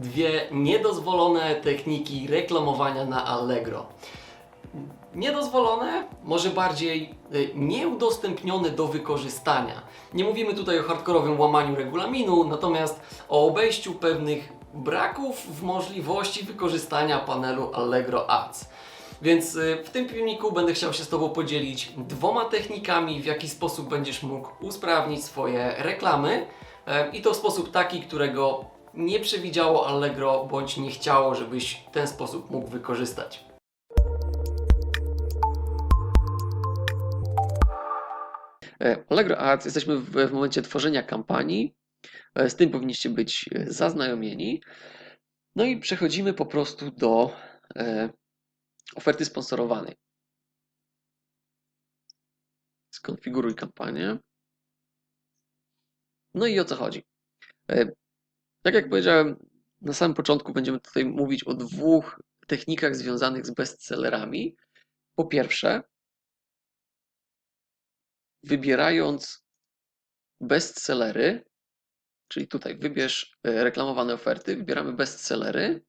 dwie niedozwolone techniki reklamowania na Allegro. Niedozwolone, może bardziej y, nieudostępnione do wykorzystania. Nie mówimy tutaj o hardkorowym łamaniu regulaminu, natomiast o obejściu pewnych braków w możliwości wykorzystania panelu Allegro Ads. Więc y, w tym filmiku będę chciał się z Tobą podzielić dwoma technikami, w jaki sposób będziesz mógł usprawnić swoje reklamy e, i to w sposób taki, którego nie przewidziało Allegro bądź nie chciało, żebyś w ten sposób mógł wykorzystać. E, Allegro Ads, jesteśmy w, w momencie tworzenia kampanii. E, Z tym powinniście być e, zaznajomieni. No i przechodzimy po prostu do e, oferty sponsorowanej. Skonfiguruj kampanię. No i o co chodzi? Tak jak powiedziałem, na samym początku będziemy tutaj mówić o dwóch technikach związanych z bestsellerami. Po pierwsze, wybierając bestsellery, czyli tutaj wybierz e, reklamowane oferty, wybieramy bestsellery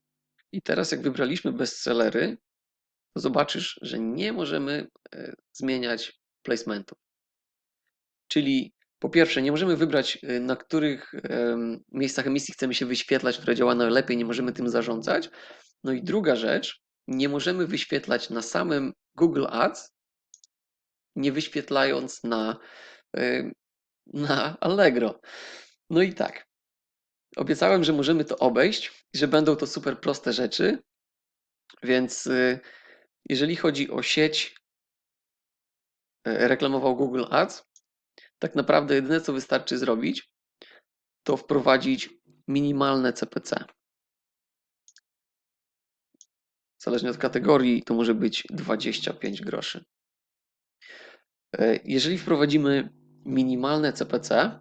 i teraz jak wybraliśmy bestsellery, to zobaczysz, że nie możemy e, zmieniać placementów. Czyli po pierwsze, nie możemy wybrać, e, na których miejscach emisji chcemy się wyświetlać, które działa najlepiej, nie możemy tym zarządzać. No i druga rzecz, nie możemy wyświetlać na samym Google Ads, nie wyświetlając na, em, na Allegro. No i tak. Obiecałem, że możemy to obejść i że będą to super proste rzeczy, więc y, jeżeli chodzi o sieć reklamową Google Ads, tak naprawdę jedyne co wystarczy zrobić, to wprowadzić minimalne CPC. Zależnie od kategorii to może być 25 groszy. E, Jeżeli wprowadzimy minimalne CPC,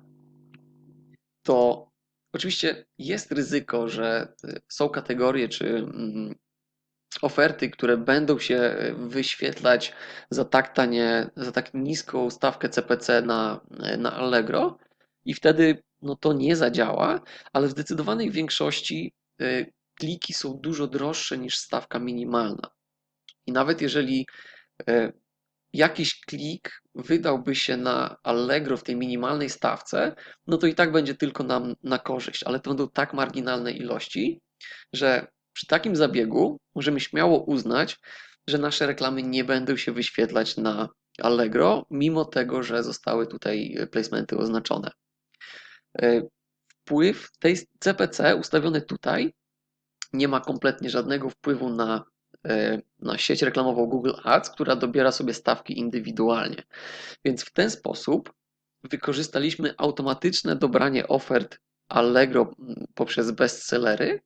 to oczywiście jest ryzyko, że y, są kategorie czy mm, oferty, które będą się y, wyświetlać za tak tanie, za tak niską stawkę CPC na, y, na Allegro i wtedy no to nie zadziała, ale w zdecydowanej większości kliki są dużo droższe niż stawka minimalna. I nawet jeżeli jakiś klik wydałby się na Allegro w tej minimalnej stawce, no to i tak będzie tylko nam na korzyść, ale to będą tak marginalne ilości, że przy takim zabiegu możemy śmiało uznać, że nasze reklamy nie będą się wyświetlać na Allegro, mimo tego, że zostały tutaj placementy oznaczone. E, Wpływ tej CPC ustawiony tutaj nie ma kompletnie żadnego wpływu na, e, na sieć reklamową Google Ads, która dobiera sobie stawki indywidualnie. Więc w ten sposób wykorzystaliśmy automatyczne dobranie ofert Allegro poprzez bestsellery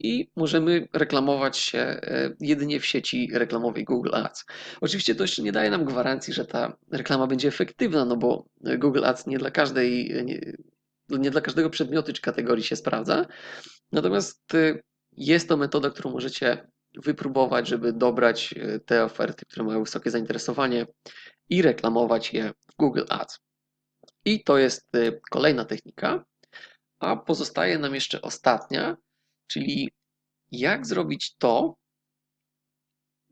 i możemy reklamować się e, jedynie w sieci reklamowej Google Ads. Oczywiście to jeszcze nie daje nam gwarancji, że ta reklama będzie efektywna, no bo Google Ads nie dla każdej, nie, nie dla każdego przedmiotu czy kategorii się sprawdza. Natomiast y, jest to metoda, którą możecie wypróbować, żeby dobrać y, te oferty, które mają wysokie zainteresowanie i reklamować je w Google Ads. I to jest kolejna technika. A pozostaje nam jeszcze ostatnia, czyli jak zrobić to,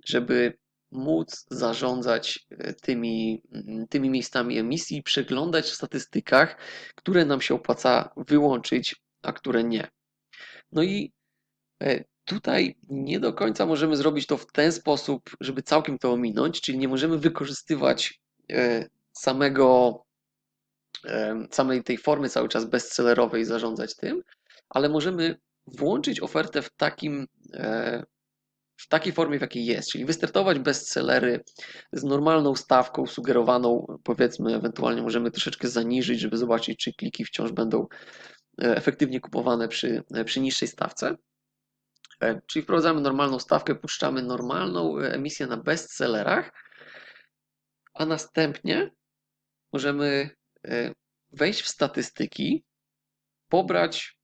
żeby móc zarządzać e, tymi, mm, tymi miejscami emisji, przeglądać w statystykach, które nam się opłaca wyłączyć, a które nie. No i e, tutaj nie do końca możemy zrobić to w ten sposób, żeby całkiem to ominąć, czyli nie możemy wykorzystywać e, samego, samej tej formy cały czas bestsellerowej, zarządzać tym, ale możemy włączyć ofertę w takim, e, w takiej formie, w jakiej jest, czyli wystartować bestsellery z normalną stawką sugerowaną, powiedzmy, ewentualnie możemy troszeczkę zaniżyć, żeby zobaczyć, czy kliki wciąż będą e, efektywnie kupowane przy, e, przy niższej stawce. Czyli wprowadzamy normalną stawkę, puszczamy normalną emisję na bestsellerach, a następnie możemy wejść w statystyki, pobrać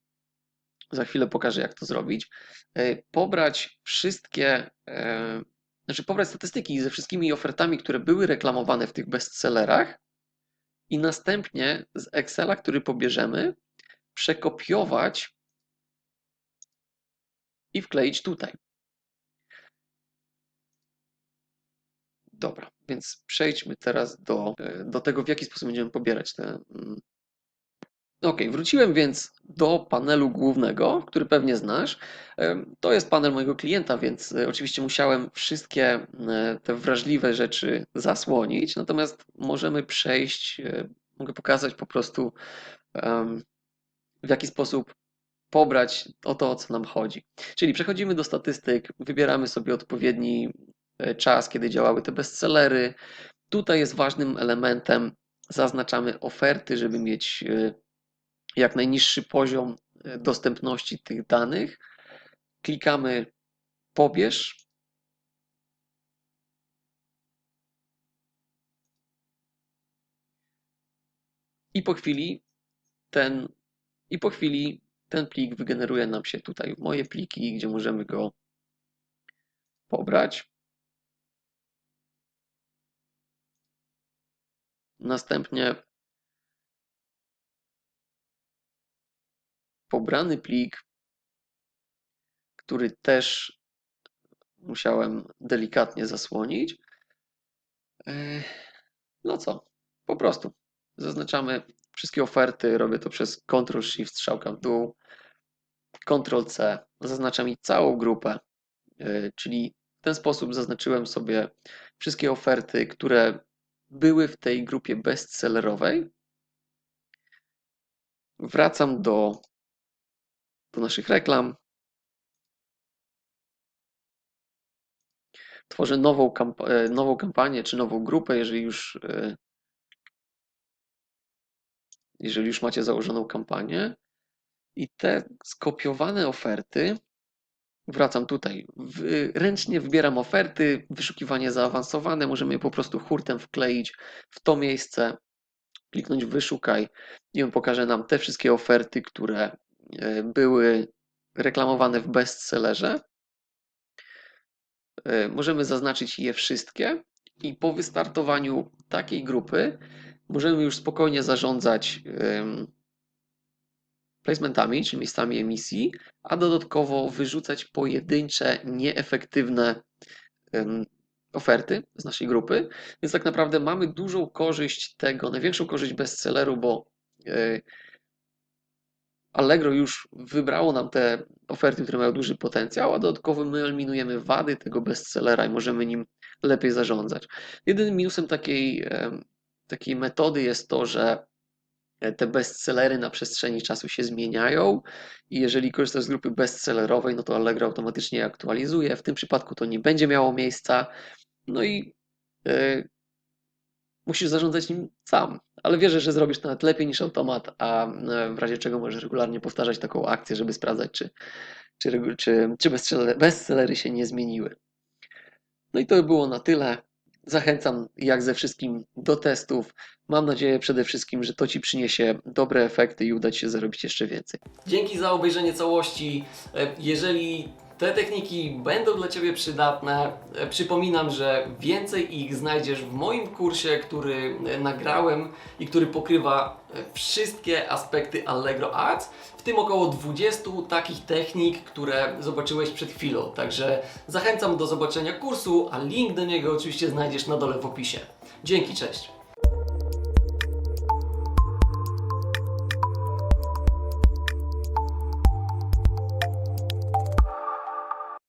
za chwilę pokażę, jak to zrobić. E, Pobrać wszystkie, e, znaczy pobrać statystyki ze wszystkimi ofertami, które były reklamowane w tych bestsellerach i następnie z Excela, który pobierzemy, przekopiować i wkleić tutaj. Dobra, więc przejdźmy teraz do, e, do tego, w jaki sposób będziemy pobierać te. Ok, wróciłem więc do panelu głównego, który pewnie znasz. To jest panel mojego klienta, więc e, oczywiście musiałem wszystkie e, te wrażliwe rzeczy zasłonić, natomiast możemy przejść, e, mogę pokazać po prostu, w jaki sposób pobrać o to, o co nam chodzi. Czyli przechodzimy do statystyk, wybieramy sobie odpowiedni czas, kiedy działały te bestsellery. Tutaj jest ważnym elementem, zaznaczamy oferty, żeby mieć jak najniższy poziom e, dostępności tych danych. Klikamy pobierz. I po chwili ten i po chwili ten plik wygeneruje nam się tutaj w moje pliki, gdzie możemy go pobrać. Następnie pobrany plik, który też musiałem delikatnie zasłonić. E, No co, po prostu zaznaczamy wszystkie oferty, robię to przez Ctrl Shift strzałka w dół, Ctrl C, zaznacza mi całą grupę, e, czyli w ten sposób zaznaczyłem sobie wszystkie oferty, które były w tej grupie bestsellerowej. Wracam do, do naszych reklam. Tworzę nową, kamp- e, nową kampanię czy nową grupę, jeżeli już, e, jeżeli już macie założoną kampanię. I te skopiowane oferty, wracam tutaj, ręcznie wybieram oferty, wyszukiwanie zaawansowane, możemy je po prostu hurtem wkleić w to miejsce, kliknąć wyszukaj i on pokaże nam te wszystkie oferty, które były reklamowane w bestsellerze. E, Możemy zaznaczyć je wszystkie i po wystartowaniu takiej grupy możemy już spokojnie zarządzać em, placementami, czy miejscami emisji, a dodatkowo wyrzucać pojedyncze, nieefektywne oferty z naszej grupy. Więc tak naprawdę mamy dużą korzyść tego, największą korzyść bestselleru, bo e, Allegro już wybrało nam te oferty, które mają duży potencjał, a dodatkowo my eliminujemy wady tego bestsellera i możemy nim lepiej zarządzać. Jedynym minusem takiej, takiej metody jest to, że te bestsellery na przestrzeni czasu się zmieniają i jeżeli korzystasz z grupy bestsellerowej, no to Allegro automatycznie je aktualizuje. W tym przypadku to nie będzie miało miejsca. No i e, musisz zarządzać nim sam. Ale wierzę, że zrobisz to nawet lepiej niż automat, a e, w razie czego możesz regularnie powtarzać taką akcję, żeby sprawdzać, czy, czy, czy, czy bestsellery, się nie zmieniły. No i to by było na tyle. Zachęcam jak ze wszystkim do testów. Mam nadzieję przede wszystkim, że to Ci przyniesie dobre efekty i uda Ci się zarobić jeszcze więcej. Dzięki za obejrzenie całości. E, Jeżeli te techniki będą dla Ciebie przydatne, e, przypominam, że więcej ich znajdziesz w moim kursie, który e, nagrałem i który pokrywa e, wszystkie aspekty Allegro Ads, w tym około 20 takich technik, które zobaczyłeś przed chwilą. Także zachęcam do zobaczenia kursu, a link do niego oczywiście znajdziesz na dole w opisie. Dzięki, cześć!